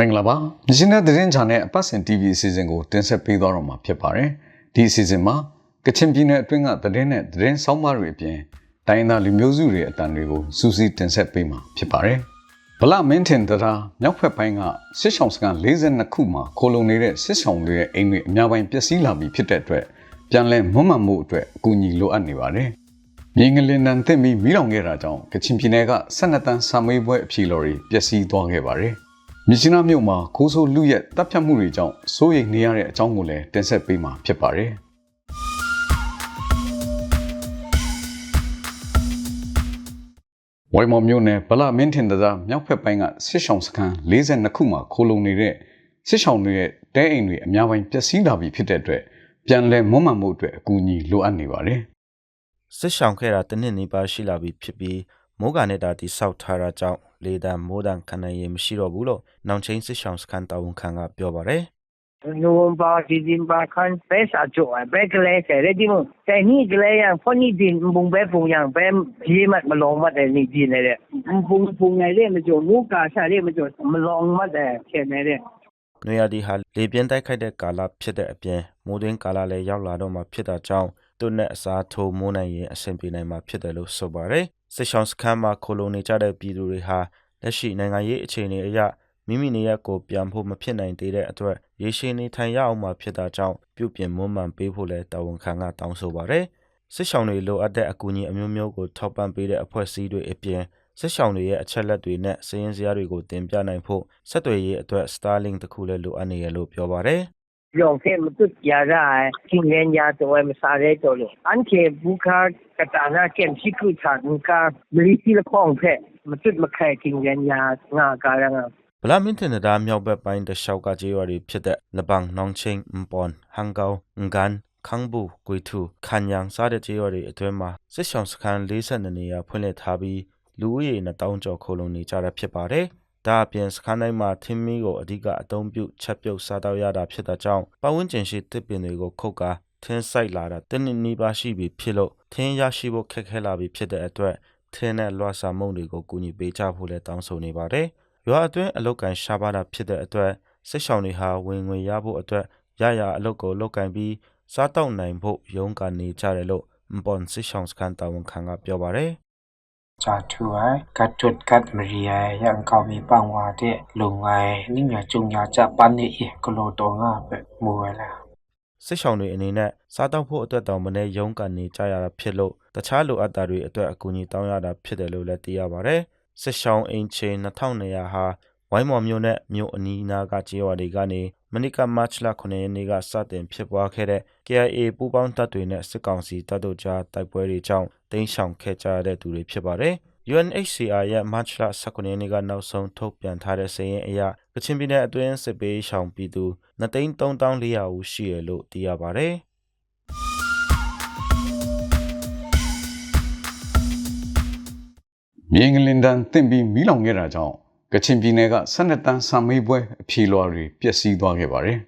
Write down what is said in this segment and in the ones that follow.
မင်္ဂလာပါမြရှင်တဲ့သတင်းချာနဲ့အပတ်စဉ် TV အစီအစဉ်ကိုတင်ဆက်ပေးသွားတော့မှာဖြစ်ပါတယ်ဒီအစီအစဉ်မှာကချင်ပြည်နယ်အတွင်းကသတင်းနဲ့သတင်းဆောင်မတွေအပြင်တိုင်းသားလူမျိုးစုတွေအတန်တွေကိုစူးစီးတင်ဆက်ပေးမှာဖြစ်ပါတယ်ဗလမင်းထင်တရားမြောက်ဖက်ပိုင်းကစစ်ဆောင်စကန်42ခုမှာခိုလုံနေတဲ့စစ်ဆောင်တွေရဲ့အိမ်တွေအများပိုင်းပျက်စီးလာပြီဖြစ်တဲ့အတွက်ပြန်လည်မွမ်းမံမှုအတွက်အကူအညီလိုအပ်နေပါတယ်မြေငလင်တန်သင့်ပြီးမိလောင်ခဲ့တာကြောင့်ကချင်ပြည်နယ်က12တန်းစာမေးပွဲအဖြေလော်တွေပျက်စီးသွားခဲ့ပါတယ်။ မြစ်ချနာမြို့မှာခိုးဆိုးလူရက်တပ်ဖြတ်မှုတွေကြောင့်စိုးရိမ်နေရတဲ့အကြောင်းကိုလည်းတင်ဆက်ပေးမှာဖြစ်ပါတယ်။ဝိုင်မော်မြို့နယ်ဗလာမင်းထင်တစားမြောက်ဖက်ပိုင်းကစစ်ဆောင်စခန်း42ခုမှာခိုးလုံနေတဲ့စစ်ဆောင်တွေရဲ့တဲအိမ်တွေအများပိုင်းပျက်စီးလာပြီဖြစ်တဲ့အတွက်ပြန်လည်မွမ်းမံမှုအတွက်အကူအညီလိုအပ်နေပါတယ်။စစ်ဆောင်ခဲ့တာတစ်နှစ်နီးပါးရှိလာပြီဖြစ်ပြီးမိုးကနဲ့တာတိဆောက်ထားတာကြောင့် လေတံမိုးတံခဏရင်မရှိတော့ဘူးလို့နောင်ချင်းစစ်ဆောင်စခန်းတာဝန်ခံကပြောပါတယ်နိုဝင်ဘာဒီဇင်ဘာခန်းပဲစာကြောဘက်ကလေးဆယ်ရဒီမတိုင်နီကလေးရဖွန်နီဒီဘုံပဲပုံရဘဲပြေးမမလောင်မတဲ့နေပြနေတဲ့ဘုံဘုံငယ်လေးမကြောမူကာစားလေးမကြောမလောင်မတဲ့ဖြစ်နေတဲ့။နွေရာသီဟာလေပြင်းတိုက်ခိုက်တဲ့ကာလဖြစ်တဲ့အပြင်မိုးတွင်းကာလလည်းရောက်လာတော့မှဖြစ်တာကြောင့်သူ့နဲ့အစားထိုးမိုးနိုင်ရင်အဆင်ပြေနိုင်မှာဖြစ်တယ်လို့ဆိုပါတယ်။ စစ်ဆောင်စခန်းမှာခိုလုံနေကြတဲ့ပြည်သူတွေဟာလက်ရှိနိုင်ငံရေးအခြေအနေအရမိမိနေရပ်ကိုပြန်ဖို့မဖြစ်နိုင်သေးတဲ့အတွက်ရေရှည်နေထိုင်ရအောင်မှဖြစ်တာကြောင့်ပြုပြင်မွမ်းမံပေးဖို့လဲတာဝန်ခံကတောင်းဆိုပါတယ်။စစ်ဆောင်တွေလိုအပ်တဲ့အကူအညီအမျိုးမျိုးကိုထောက်ပံ့ပေးတဲ့အဖွဲ့အစည်းတွေအပြင်စစ်ဆောင်တွေရဲ့အချက်လက်တွေနဲ့စည်ရင်းစရာတွေကိုတင်ပြနိုင်ဖို့ဆက်သွယ်ရေးအတွက် Starlink တခုလည်းလိုအပ်နေရလို့ပြောပါတယ်။ Longphe mutut yara kingen ya towe masare tolo. Anche buka katana kem siku chan ka mlisi la kong phe mutut makai kingen ya nga karanga. ဗလာမင်တန်ဒါမြောက်ဘက်ပိုင်းတလျှောက်ကကြေးရွာတွေဖြစ်တဲ့လပန်းနောင်ချင်းအပွန်ဟန်ကောငန်ခန်းဘူးကွေထူခန်ယန်စားတဲ့ကြေးရွာတွေအတွင်းမှာစစ်ဆောင်စခန်း42နေရာဖွင့်လှစ်ထားပြီးလူဦးရေ1000ကျော်ခိုလုံနေကြတာဖြစ်ပါတယ်။ ဒါအပြင်စခန်းတိုင်းမှာထင်းမီကိုအဓိကအသုံးပြုချက်ပြုတ်စားတော့ရတာဖြစ်တာကြောင့်ပတ်ဝန်းကျင်ရှိတစ်ပင်တွေကိုခုတ်ကာထင်းဆိုင်လာတာတင်းနှစ်နီးပါးရှိပြီဖြစ်လို့ထင်းရရှိဖို့ခက်ခဲလာပြီဖြစ်တဲ့အတွက်ထင်းနဲ့လွှတ်စာမုံတွေကိုကူညီပေးကြဖို့လည်းတောင်းဆိုနေပါတယ်။ရွာအတွင်းအလုတ်ကန်ရှားပါတာဖြစ်တဲ့အတွက်စစ်ဆောင်တွေဟာဝင်ငွေရဖို့အတွက်ရရအလုတ်ကိုလုတ်ကန်ပြီးစားတောက်နိုင်ဖို့ရုန်းကန်နေကြတယ်လို့မပွန်စစ်ဆောင်စကန်တာဝန်ခံကပြောပါတယ် จาทุไอกัดจุดกัดมรีไอยังเขามีปังวาเดลุงไอนิ่งอย่าจุงอย่าจะปันนี่กโลตงอ่ะแบบมัวละ စစ်ဆောင်တွေအနေနဲ့စားတောက်ဖို့အတွက်တောင်မနေရုန်းကန်နေကြရတာဖြစ်လို့တခြားလိုအပ်တာတွေအတွက်အကူအညီတောင်းရတာဖြစ်တယ်လို့လည်းသိရပါတယ်စစ်ဆောင်အင်ချေ2200ဟာ ဝိုင်းမော်မြို့နဲ့မြို့အနီးအနားကကြေးရွာတွေကနေ မနိကမတ်လ9ရက်နေ့က စတင်ဖြစ်ပွားခဲ့တဲ့ KIA ပူးပေါင်းတပ်တွေနဲ့ စစ်ကောင်စီတပ်တို့ကြား တိုက်ပွဲတွေကြောင့်တင်းရှောင်ခဲ့ကြရတဲ့ သူတွေဖြစ်ပါတယ်။ UNHCR ရဲ့ မတ်လ19ရက်နေ့က နောက်ဆုံးထုတ်ပြန်ထားတဲ့ စာရင်းအရ ကချင်ပြည်နယ်အတွင်း စစ်ပေးရှောင်ပြည်သူ2,3400ဦး ရှိရလို့ သိရပါတယ်။မြေငလင်တန်တင့်ပြီး မီးလောင်ခဲ့တာကြောင့် ကချင်ပြည်နယ်က12တန်းစာမေးပွဲအဖြေလွှာတွေပျက်စီးသွားခဲ့ပါတယ်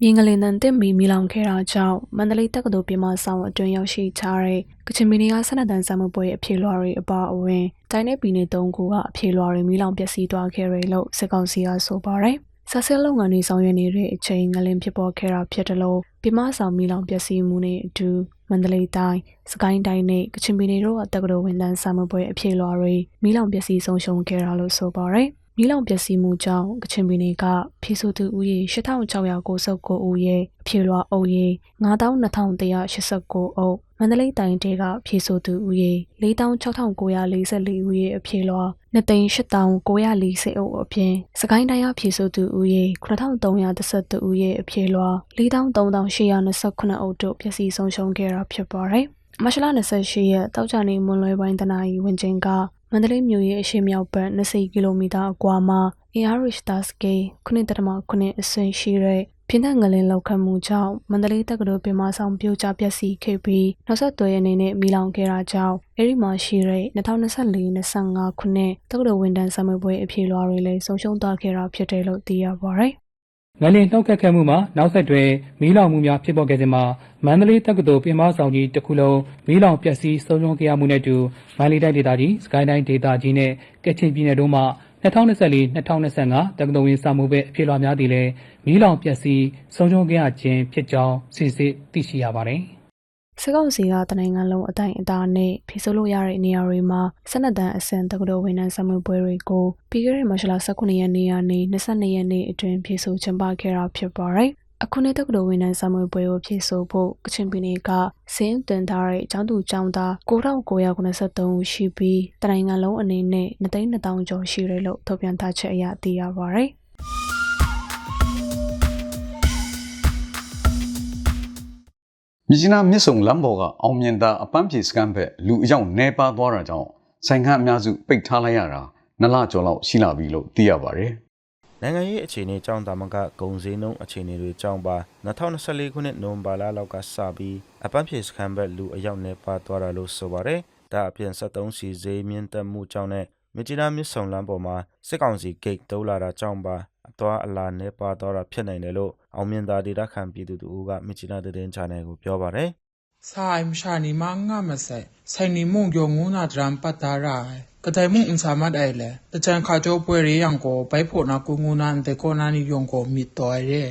မြင်းကလေးတန်တစ်မီမီလောင်ခဲ့တာကြောင့်မန္တလေးတက္ကသိုလ်ပြည်မဆောင်အတွင်းရောက်ရှိထားတဲ့ကချင်ပြည်နယ်ကဆက်နက်တန်ဆမ်မပွဲအဖြေလွှာတွေအပါအဝင်တိုင်းနယ်ပြည်နယ်၃ခုကအဖြေလွှာတွေမီလောင်ပျက်စီးသွားခဲ့တယ်လို့စစ်ကောင်စီကဆိုပါတယ်။ဆက်ဆက်လုပ်ငန်းတွေဆောင်ရွက်နေတဲ့အချိန်ငလင်ဖြစ်ပေါ်ခဲ့တာဖြစ်တယ်လို့ပြည်မဆောင်မီလောင်ပျက်စီးမှုနဲ့အတူ မန္တလေးတိုင်းစကိုင်းတိုင်းနဲ့ကချင်ပြည်နယ်တို့ကတက္ကသိုလ်ဝန်ထမ်းဆမ်မပွဲအဖြေလွှာတွေမီလောင်ပျက်စီးဆုံးရှုံးခဲ့တာလို့ဆိုပါတယ်။ မီးလောင်ပျက်စီးမှုကြောင့်ကချင်ပြည်နယ်ကဖြည့်ဆို့သူဦးရေ8699ဦးရဲ့အဖြေလွှာအုပ်ရေ92,189အုပ်မန္တလေးတိုင်းဒေကဖြည့်ဆို့သူဦးရေ46,944ဦးရဲ့အဖြေလွှာ2,8940အုပ်အပြင်စကိုင်းတိုင်းကဖြည့်ဆို့သူဦးရေ9312ဦးရဲ့အဖြေလွှာ43,829အုပ်တို့ပျက်စီးဆုံးရှုံးခဲ့တာဖြစ်ပါတယ်။မတ်လ28ရက်တောက်ကြနေမွန်လွယ်ပိုင်းတနာရီဝင်ချင်းက မန္တလေးမြို့ရဲ့အရှေ့မြောက်ဘက်20ကီလိုမီတာအကွာမှာအင်အားရစ်တာစကေ9.9အဆင့်ရှိတဲ့ပြင်းထန်ငလင်လောက်ခတ်မှုကြောင့်မန္တလေးတက္ကသိုလ်ပြင်မဆောင်ပြိုကျပျက်စီးခဲ့ပြီးနောက်ဆက်တွဲအနေနဲ့မီလောင်ခဲ့တာကြောင့်အဲဒီမှာရှိတဲ့2024-25ခုနှစ်တက္ကသိုလ်ဝန်ထမ်းစာမေးပွဲအဖြေလွှာတွေလည်းဆုံးရှုံးသွားခဲ့တာဖြစ်တယ်လို့သိရပါတယ်။ ငလင်နှုတ်ခတ်ခဲ့မှုမှာနောက်ဆက်တွဲမီးလောင်မှုများဖြစ်ပေါ်ခဲ့စဉ်မှာမန္တလေးတက္ကသိုလ်ပြင်ပဆောင်ကြီးတစ်ခုလုံးမီးလောင်ပျက်စီးဆုံးရှုံးခဲ့ရမှုနဲ့အတူမန္တလေးတိုင်းဒေသကြီးစကိုင်းတိုင်းဒေသကြီးနဲ့ကချင်ပြည်နယ်တို့မှ2024-2025တက္ကသိုလ်ဝင်စာမှုပဲအဖြစ်လွှာများသည်လည်းမီးလောင်ပျက်စီးဆုံးရှုံးခဲ့ရခြင်းဖြစ်ကြောင်းစစ်စစ်သိရှိရပါတယ်။ စစ်ကောင်စီကတနိုင်ငံလုံးအတိုင်းအတာနဲ့ဖိဆိုးလို့ရတဲ့နေရာတွေမှာစနက်တန်အဆင့်တက္ကသိုလ်ဝန်ထမ်းဆမှုပွဲတွေကိုပြီးခဲ့တဲ့မတ်လ19ရက်နေ့ကနေ22ရက်နေ့အတွင်းဖြည့်ဆို့ကျင်းပခဲ့တာဖြစ်ပါတယ်။အခုနှစ်တက္ကသိုလ်ဝန်ထမ်းဆမှုပွဲကိုဖြည့်ဆို့ဖို့ကချင်ပြည်နယ်ကစင်းတင်ထားတဲ့အကျောင်းသူကျောင်းသား9983ဦးရှိပြီးတနိုင်ငံလုံးအနေနဲ့2,000ကျော်ရှိတယ်လို့ထုတ်ပြန်ထားချက်အရသိရပါတယ်။ မြစ်ကြီးနားမြစ်ဆုံလမ်းပေါ်ကအောင်မြင်သာအပန်းဖြေစကန်ဘက်လူအယောက်နှဲပါသွားတာကြောင့်ဆိုင်ခန်းအများစုပိတ်ထားလိုက်ရတာနှစ်လကျော်လောက်ရှိလာပြီလို့သိရပါတယ်။နိုင်ငံရေးအခြေအနေကြောင့်တာမကဂုံစည်းနှုံးအခြေအနေတွေကြောင့်ပါ2024ခုနှစ်နိုဝင်ဘာလလောက်ကစပြီးအပန်းဖြေစခန်းဘက်လူအယောက်နဲ့ပါသွားတာလို့ဆိုပါတယ်။ဒါအပြင်73စီဈေးမြင့်တက်မှုကြောင့်နဲ့မြကြီးနားမြစ်ဆုံလမ်းပေါ်မှာစစ်ကောင်စီဂိတ်တိုးလာတာကြောင့်ပါအသွားအလာနဲ့ပါသွားတာဖြစ်နိုင်တယ်လို့ အောင်မြင်သာဒေတာခံပြည်သူတို့ကမြကြီးနားသတင်းချာနယ်ကိုပြောပါတယ် Sai mshani manga masai. Sai ni mung yo nguna dram patarai. Kadai mung insamat ai le. Ta chan kha jo pwe re yang ko bai pho na ku nguna ante ko na ni yong ko mit to ai re.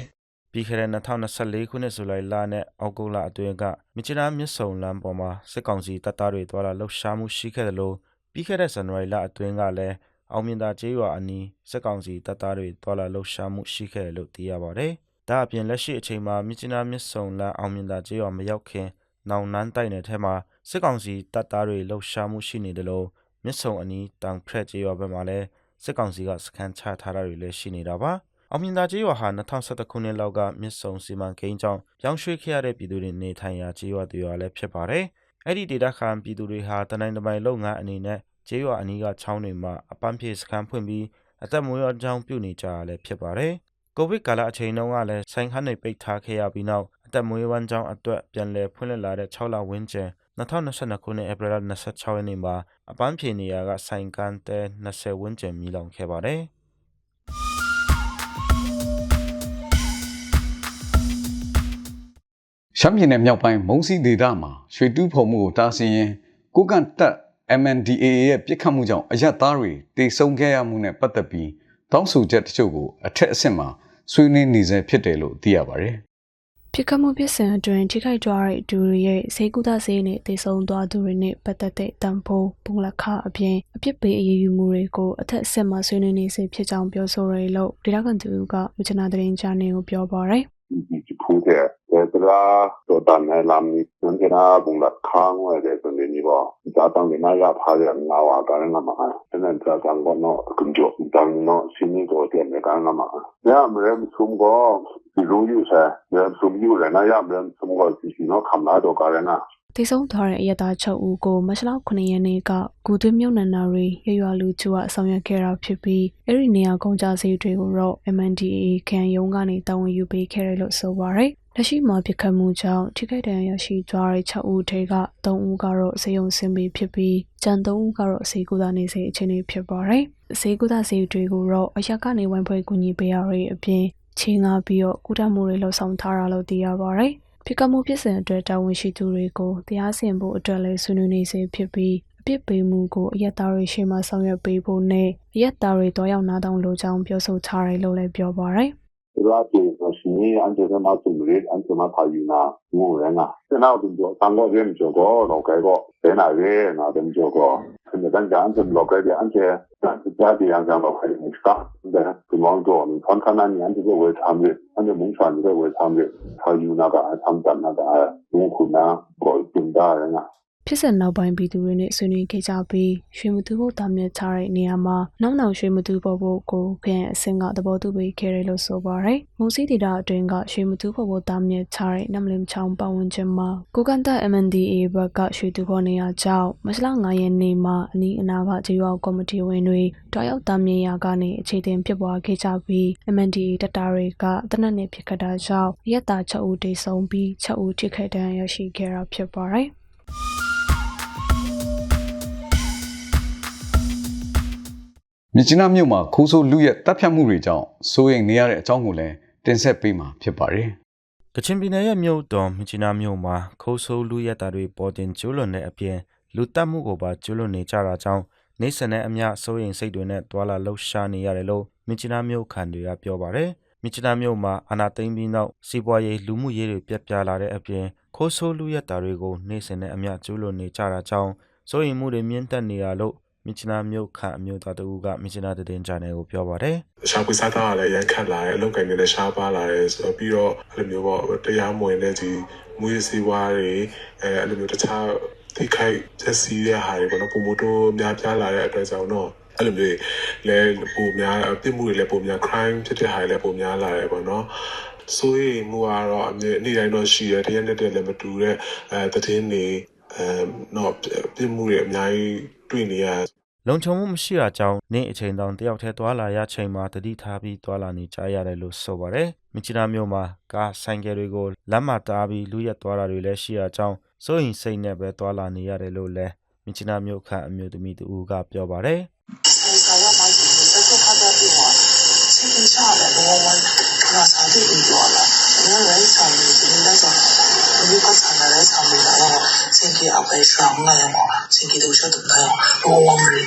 ပြီးခဲ့တဲ့2024ခုနှစ်ဇူလိုင်လနဲ့အောက်တိုဘာအတွင်းကမြချနာမြစ်ဆုံလမ်းပေါ်မှာစစ်ကောင်စီတပ်သားတွေတွာလာလှုပ်ရှားမှုရှိခဲ့တယ်လို့ပြီးခဲ့တဲ့ဇန်နဝါရီလအတွင်းကလည်းအောင်မြင်သာကျေးရွာအနီးစစ်ကောင်စီတပ်သားတွေတွာလာလှုပ်ရှားမှုရှိခဲ့တယ်လို့သိရပါတယ်။ ဒါအပြင်လက်ရှိအချိန်မှာမြချနာမြစ်ဆုံလမ်းအောင်မြင်သာကျေးရွာမရောက်ခင်နောင်နန်းတိုက်နယ်ထဲမှာစစ်ကောင်စီတပ်သားတွေလှုပ်ရှားမှုရှိနေတယ်လို့မြစ်ဆုံအနီးတောင်ဖရက်ကျေးရွာဘက်မှာလည်းစစ်ကောင်စီကစခန်းချထားတာတွေလည်းရှိနေတာပါ။အောင်မြင်သာကျေးရွာဟာ2011ခုနှစ်လောက်ကမြစ်ဆုံစီမံကိန်းကြောင့်ပြောင်းရွှေ့ခဲ့ရတဲ့ပြည်သူတွေနေထိုင်ရာကျေးရွာတွေရွာလည်းဖြစ်ပါတယ်။အဲ့ဒီဒေတာခံပြည်သူတွေဟာတနိုင်တပိုင်လုပ်ငန်းအနေနဲ့ကျေးရွာအနီးကချောင်းတွေမှာအပန်းဖြေစခန်းဖွင့်ပြီးအသက်မွေးဝမ်းကြောင်းပြုနေကြရလည်းဖြစ်ပါတယ်။ ကိုဗစ်ကာလအချိန်တုန်းကလည်း ဆိုင်ခန်းတွေ ပိတ်ထားခဲ့ရပြီးနောက် အသက်မွေးဝမ်းကြောင်းအတွက် ပြန်လည်ဖွင့်လှစ်လာတဲ့6လဝန်းကျင်2022ခုနှစ် ဧပြီလ26ရက်နေ့မှာ အပန်းဖြေနေရာက ဆိုင်ကန်းတဲ20ဝန်းကျင်မိလောင်ခဲ့ပါတယ်။ရှမ်းပြည်နယ်မြောက်ပိုင်း မုံစီဒေသမှာ ရွှေတူးဖော်မှုကို တားဆီးရင်ကိုကန့်တက် MNDAA ရဲ့ပြစ်ခတ်မှုကြောင့်အယက်သားတွေတိတ်ဆုံခဲ့ရမှုနဲ့ ပတ်သက်ပြီး တောင်းဆိုချက်တချို့ကို အထက်အဆင့်မှာ ဆွေးနွေးနေဆဲဖြစ်တယ်လို့သိရပါတယ်။ပြစ်ခတ်မှုဖြစ်စဉ်အတွင်းထိခိုက်ကြတဲ့သူတွေရဲ့ဈေးကူတာဈေးနဲ့တည်ဆုံသွားသူတွေနဲ့ပတ်သက်တဲ့တန်ဖိုးပုံလက်ခအပြင်အပြစ်ပေးအရေးယူမှုတွေကိုအထက်အဆင့်မှာဆွေးနွေးနေစေဖြစ်ကြောင်းပြောဆိုရလို့ဒေသခံသူကမချနာတရင်ချာနေကိုပြောပါရယ် ဒီခုတဲ့ဒါကတော့တန်နေလာမီနန်ကနာဘုံလာခန်းဝဲတဲ့ဆိုနေနီပါဒါတောင်းနေနာရဖားရငါဝါကလည်းငါမှာအဲ့ဒါကကံကောနော်ကွန်ဂျိုတန်နော်စင်းနီတော့တဲ့နေကငါမှာညမရမဆုံကောဒီလိုယူစားညဆုံယူလည်းနာရမရဆုံကောဒီနော်ခ မလာတော့ကလည်းနာတည်ဆုံထားတဲ့အရတာချုပ်ဦးကိုမတ်လ9ရက်နေ့ကဂူသွင်းမြုံနန္နာရီရရွာလူချူအဆောင်ရွက်ခဲ့တာဖြစ်ပြီးအဲ့ဒီနေရာကုန်ကြစေးတွေကိုတော့ MNDAA ခံရုံးကနေတာဝန်ယူပေးခဲ့တယ်လို့ဆိုပါရယ်လက်ရှိမှာပြစ်ခတ်မှုကြောင့်ထိခိုက်ဒဏ်ရာရရှိသွားတဲ့6ဦးထဲက3ဦးကတော့စေယုံစင်ပြီးဖြစ်ပြီးကျန်3ဦးကတော့စေကူတာနေစေအခြေအနေဖြစ်ပါရယ်စေကူတာစေတွေကိုတော့အရက်ကနေဝိုင်းဖွဲ့ကူညီပေးရတဲ့အပြင်ချင်းငါပြီးတော့ကုသမှုတွေလှုပ်ဆောင်ထားတာလို့သိရပါရယ် ပြစ်ကတ်မှုဖြစ်စဉ်အတွက်တာဝန်ရှိသူတွေကိုတရားစီရင်ဖို့အတွက်လည်းဆွေးနွေးနေစေဖြစ်ပြီးအပြစ်ပေးမှုကိုအယက်သားတွေရှေ့မှဆောင်ရွက်ပေးဖို့နဲ့အယက်သားတွေတော့ရောက်နာတောင်းလိုကြောင်းပြောဆိုထားတယ်လို့လည်းပြောပါရယ် 那对，那是因安全证嘛，总归安全嘛，他有嘛，我们人啊。现在我跟你说，当官的人们，就讲，老街的，北南街，南边，就讲，现在咱家安全，老街的，安全，那这家的，安全，老百姓，那家，对不对？就往一个我们团团那里，安全就会参与，安全门栓就会参与，他有那个，他他们家那个，有可能啊，搞重大人啊。 ဖြစ်စဉ်နောက်ပိုင်းပြည်သူတွေနဲ့ဆွေးနွေးခဲ့ကြပြီးရွှေမသူဖို့တာမြစ်ထားတဲ့နေရာမှာနောက်နောက်ရွှေမသူဖို့ဖို့ကိုခရိုင်အစင်ကသဘောတူပေးခဲ့တယ်လို့ဆိုပါရယ်မုံစီဒေတာအတွင်းကရွှေမသူဖို့ဖို့တာမြစ်ထားတဲ့နမ်လင်ချောင်းပတ်ဝန်းကျင်မှာကိုကန်တာ MNDA ဘက်ကရွှေသူဖို့နေရာကြောင့်မစလ9ရက်နေ့မှာအနီးအနားကဂျီယောကော်မတီဝင်တွေတွားရောက်တာမြင်ရာကနေအခြေတင်ဖြစ်ပွားခဲ့ကြပြီး MNDA တပ်သားတွေကတနက်နေ့ဖြစ်ခဲ့တာကြောင့်ရက်တာ6ဦးတိတ်ဆုံးပြီး6ဦးထိခိုက်ဒဏ်ရာရရှိခဲ့တာဖြစ်ပါရယ် မြစ်ကြီးနားမြို့မှာခိုးဆိုးလူရဲ့တပ်ဖြတ်မှုတွေကြောင့်စိုးရိမ်နေရတဲ့အကြောင်းကိုလည်းတင်ဆက်ပေးမှာဖြစ်ပါတယ်ကချင်ပြည်နယ်ရဲ့မြို့တော်မြစ်ကြီးနားမြို့မှာခိုးဆိုးလူရက်တာတွေပေါ်တင်ကျူးလွန်တဲ့အပြင်လူတက်မှုကိုပါကျူးလွန်နေကြတာကြောင့်နေစနဲ့အမျှစိုးရိမ်စိတ်တွေနဲ့တွာလာလှုပ်ရှားနေရတယ်လို့မြစ်ချနာမြို့ခံတွေကပြောပါတယ်။မြစ်ချနာမြို့မှာအာနာသိမ့်ပြီးနောက်စီးပွားရေးလူမှုရေးတွေပြက်ပြားလာတဲ့အပြင်ခိုးဆိုးလူရက်တာတွေကိုနေစနဲ့အမျှကျူးလွန်နေကြတာကြောင့်စိုးရိမ်မှုတွေမြင့်တက်နေရလို့ မြစ်ချနာမြို့ခံအမျိုးသားတဦးကမြစ်ချနာတည်င်းချန်နယ်ကိုပြောပါတယ်ရှာဖွေစားသားကလည်းရမ်းခတ်လာတယ်အလုပ်ကိုင်တွေလည်းရှားပါလာတယ်ဆိုတော့ပြီးတော့အဲ့လိုမျိုးပေါ့တရားမဝင်တဲ့ဒီမွေးစီဝါးတွေအဲအဲ့လိုမျိုးတခြားထိခိုက်ချက်စီးတဲ့ဟာတွေပေါ့နော်ပုံမတိုးများပြားလာတဲ့အတွက်ကြောင့်တော့အဲ့လိုမျိုးလဲပုံများပြစ်မှုတွေလည်းပုံများ crime ဖြစ်တဲ့ဟာတွေလည်းပုံများလာတယ်ပေါ့နော်ဆိုရင်မူကတော့အမြဲနေ့တိုင်းတော့ရှိရတရက်နဲ့တည်းလည်းမတူတဲ့အဲသတင်းတွေအဲတော့ပြစ်မှုတွေအများကြီးတွေ့နေရ လုံခြုံမှုမရှိတာကြောင့်နေ့အချိန်တောင်တယောက်တည်းသွာလာရချိန်မှာတတိထားပြီးသွာလာနေကြရတယ်လို့ဆိုပါတယ်။မြချနာမျိုးမှာကားဆိုင်ကယ်တွေကိုလမ်းမှာတားပြီးလူရက်သွားတာတွေလည်းရှိတာကြောင့်စိုးရင်စိတ်နဲ့ပဲသွာလာနေရတယ်လို့လည်းမြချနာမျိုးခန့်အမျိုးသမီးတူကပြောပါတယ်။ဆိုင်စာရောက်မှဒီစက်ဖတ်တဲ့ပြီးတော့ချင်းချင်းချတယ်ဘောဝိုင်းခါစားတဲ့ပြီးတော့လာအဲ့ဒါလည်းဆိုင်နေတယ်လက်ဆောင်ဒီကဆိုင်လာတဲ့ဆောင် လာတော့ချင်းကြီးအပဲဆောင်နေတော့ချင်းကြီးတို့ချက်တော့ဘောဝိုင်းရီ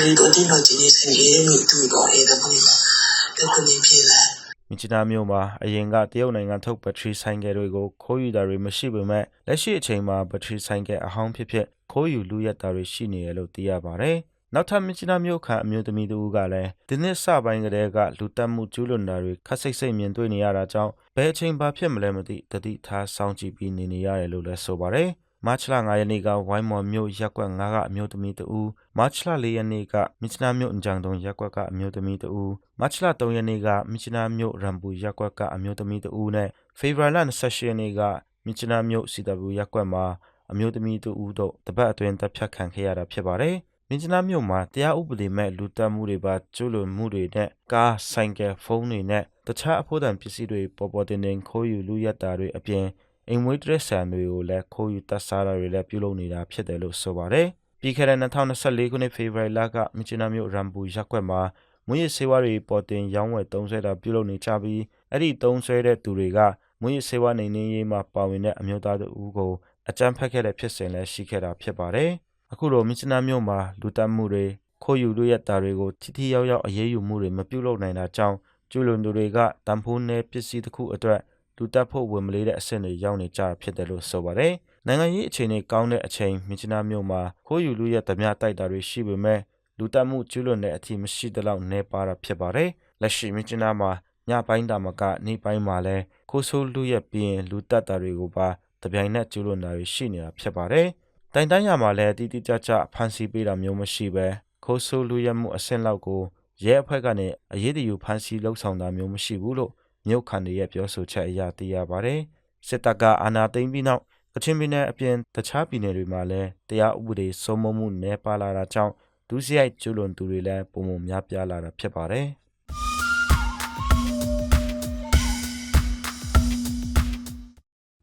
ရီတို့ဒီတော့ဒီနေ့ချင်းကြီးမိတူတော့အဲ့ဒါဘူးဒီခုနေပြေးလာမြစ်ချနာမြို့မှာအရင်ကတရုတ်နိုင်ငံထုတ်ဘက်ထရီဆိုင်ကယ်တွေကိုခိုးယူတာတွေမရှိပေမဲ့လက်ရှိအချိန်မှာဘက်ထရီဆိုင်ကယ်အဟောင်းဖြစ်ဖြစ်ခိုးယူလူရက်တာတွေရှိနေရလို့သိရပါတယ်။နောက်ထပ်မြစ်ချနာမြို့ခံအမျိုးသမီးတူကလည်းဒီနှစ်စပိုင်းကတည်းကလူတက်မှုကျူးလွန်တာတွေခက်စိတ်စိတ်မြင်တွေ့နေရတာကြောင့်ဘယ်အချိန်ဘာဖြစ်မလဲမသိတတိထားစောင့်ကြည့်ပြီးနေနေရတယ်လို့လည်းဆိုပါတယ်။ မတ်လ9ရက်နေ့ကဝိုင်းမော်မြို့ရက်ကွက်9ကအမျိုးသမီးတဦးမတ်လ4ရက်နေ့ကမြစ်ချနာမြို့အကြံတုံရက်ကွက်ကအမျိုးသမီးတဦးမတ်လ3ရက်နေ့ကမြစ်ချနာမြို့ရမ်ပူရက်ကွက်ကအမျိုးသမီးတဦးနဲ့ဖေဖော်ဝါရီလ28ရက်နေ့ကမြစ်ချနာမြို့စီတဘူရက်ကွက်မှာအမျိုးသမီးတဦးတို့တပတ်အတွင်းတပ်ဖြတ်ခံခဲ့ရတာဖြစ်ပါတယ်မြင်းချနာမြို့မှာတရားဥပဒေမဲ့လူတက်မှုတွေပါကျူးလွန်မှုတွေနဲ့ကားဆိုင်ကယ်ဖုန်းတွေနဲ့တခြားအဖို့တန်ပစ္စည်းတွေပေါ်ပေါ်တင်တင်ခိုးယူလူရက်တာတွေအပြင် အိမ်မွေးတရက်ဆန်တွေကိုလည်းခိုးယူတပ်စားတာတွေလည်းပြုလုပ်နေတာဖြစ်တယ်လို့ဆိုပါတယ်။ပြီးခဲ့တဲ့2024ခုနှစ်ဖေဖော်ဝါရီလကမြချနာမြို့ရမ်ဘူရက်ကွက်မှာမွေးရစေဝါတွေပေါ်တင်ရောင်းဝယ်သုံးဆွဲတာပြုလုပ်နေကြပြီးအဲ့ဒီသုံးဆွဲတဲ့သူတွေကမွေးရစေဝါနေနေရေးမှာပါဝင်တဲ့အမျိုးသားတို့ကိုအကြမ်းဖက်ခဲ့တဲ့ဖြစ်စဉ်လည်းရှိခဲ့တာဖြစ်ပါတယ်။အခုလိုမြချနာမြို့မှာလူတက်မှုတွေခိုးယူလူရက်တာတွေကိုထိထိရောက်ရောက်အရေးယူမှုတွေမပြုလုပ်နိုင်တာကြောင့်ကျူးလွန်သူတွေကတန်ဖိုးနဲ့ပစ္စည်းတစ်ခုအတွက် လူတက်ဖို့ဝင်မလေးတဲ့အဆင့်တွေရောက်နေကြတာဖြစ်တယ်လို့ဆိုပါတယ်။နိုင်ငံရေးအခြေအနေကောင်းတဲ့အချိန်မြစ်ချနာမြို့မှာခိုးယူလူရဲ့ဓမြတိုက်တာတွေရှိပေမဲ့လူတက်မှုကျူးလွန်တဲ့အထိမရှိသလောက်နေပါတာဖြစ်ပါတယ်။လက်ရှိမြစ်ချနာမှာညပိုင်းတာမကနေပိုင်းမှာလဲခိုးဆိုးလူရဲ့ပြီးရင်လူတက်တာတွေကိုပါတပြိုင်နက်ကျူးလွန်တာတွေရှိနေတာဖြစ်ပါတယ်။တိုင်တန်းရမှာလဲတိတိကျကျဖန်ဆီးပေးတာမျိုးမရှိပဲခိုးဆိုးလူရဲ့မှုအဆင့်လောက်ကိုရဲအဖွဲ့ကနေအရေးတယူဖန်ဆီးလှုပ်ဆောင်တာမျိုးမရှိဘူးလို့ မြို့ခံတွေရဲ့ပြောဆိုချက်အရသိရပါတယ်။စစ်တပ်ကအာဏာသိမ်းပြီးနောက်ကချင်ပြည်နယ်အပြင်တခြားပြည်နယ်တွေမှာလည်းတရားဥပဒေစိုးမိုးမှုနည်းပါလာတာကြောင့်ဒုစရိုက်ကျူးလွန်သူတွေလည်းပုံမှန်များပြားလာတာဖြစ်ပါတယ်။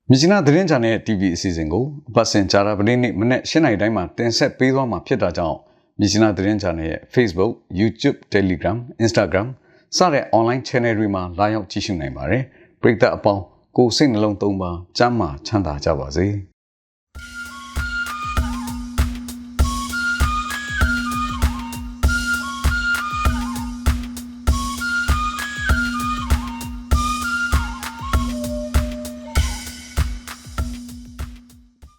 မြစ်ချနာသတင်းချန်နယ် TV အစီအစဉ်ကိုအပတ်စဉ်ကြာတာပတိနေ့မနေ့၈နိုင်တိုင်းမှာတင်ဆက်ပေးသွားမှာဖြစ်တာကြောင့်မြစ်ချနာသတင်းချန်နယ်ရဲ့ Facebook, YouTube, Telegram, Instagram စတဲ့ online channel တွေမှာလာရောက်ကြည့်ရှုနိုင်ပါတယ်။ပရိသတ်အပေါင်းကိုယ်စိတ်နှလုံးသုံးပါစမ်းမချမ်းသာကြပါစေ။